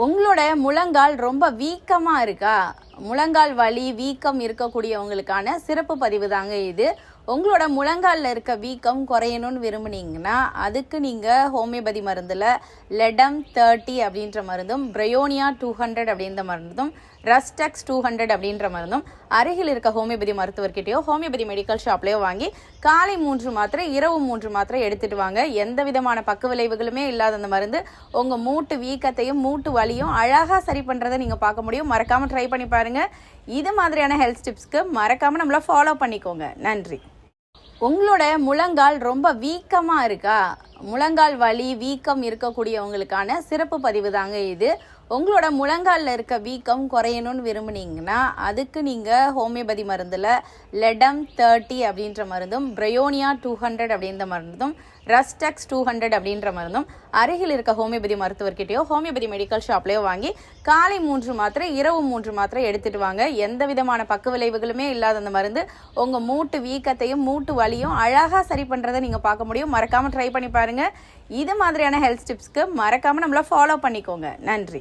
உங்களோட முழங்கால் ரொம்ப வீக்கமாக இருக்கா? முழங்கால் வலி வீக்கம் இருக்கக்கூடியவங்களுக்கான சிறப்பு பதிவு தாங்க இது. உங்களோட முழங்காலில் இருக்க வீக்கம் குறையணும்னு விரும்புனீங்கன்னா அதுக்கு நீங்கள் ஹோமியோபதி மருந்தில் லெடம் தேர்ட்டி அப்படின்ற மருந்தும் பிரயோனியா டூ ஹண்ட்ரட் அப்படின்ற மருந்தும் ரஸ்டெக்ஸ் டூ ஹண்ட்ரட் அப்படின்ற மருந்தும் அருகில் இருக்க ஹோமியோபதி மருத்துவர்கிட்டயோ ஹோமியோபதி மெடிக்கல் ஷாப்லேயோ வாங்கி காலை மூன்று மாத்திரை இரவு மூன்று மாத்திரை எடுத்துகிட்டு வாங்க. எந்த விதமான பக்க விளைவுகளுமே இல்லாத அந்த மருந்து உங்கள் மூட்டு வீக்கத்தையும் மூட்டு வலியும் அழகாக சரி பண்ணுறதை நீங்கள் பார்க்க முடியும். மறக்காமல் ட்ரை பண்ணி பாருங்க. இது மாதிரியான ஹெல்த் டிப்ஸ்க்கு மறக்காமல் நம்மளை ஃபாலோ பண்ணிக்கோங்க. நன்றி. உங்களோட முழங்கால் ரொம்ப வீக்கமாக இருக்கா? முழங்கால் வலி வீக்கம் இருக்கக்கூடியவங்களுக்கான சிறப்பு பதிவு தாங்க இது. உங்களோட முழங்காலில் இருக்க வீக்கம் குறையணும்னு விரும்புனீங்கன்னா அதுக்கு நீங்கள் ஹோமியோபதி மருந்தில் லெடம் தேர்ட்டி அப்படின்ற மருந்தும் பிரயோனியா டூ ஹண்ட்ரட் அப்படின்ற மருந்தும் ரஸ்டெக்ஸ் டூ ஹண்ட்ரட் அப்படின்ற மருந்தும் அருகில் இருக்க ஹோமியோபதி மருத்துவர்கிட்டயோ ஹோமியோபதி மெடிக்கல் ஷாப்லேயோ வாங்கி காலை மூன்று மாத்திரை இரவு மூன்று மாத்திரை எடுத்துகிட்டு வாங்க. எந்த விதமான பக்க விளைவுகளுமே இல்லாத அந்த மருந்து உங்கள் மூட்டு வீக்கத்தையும் மூட்டு வலியும் அழகாக சரி பண்ணுறதை நீங்கள் பார்க்க முடியும். மறக்காமல் ட்ரை பண்ணி பாருங்கள் இது மாதிரியான ஹெல்த் டிப்ஸ்க்கு மறக்காமல் நம்மளை ஃபாலோ பண்ணிக்கோங்க. நன்றி.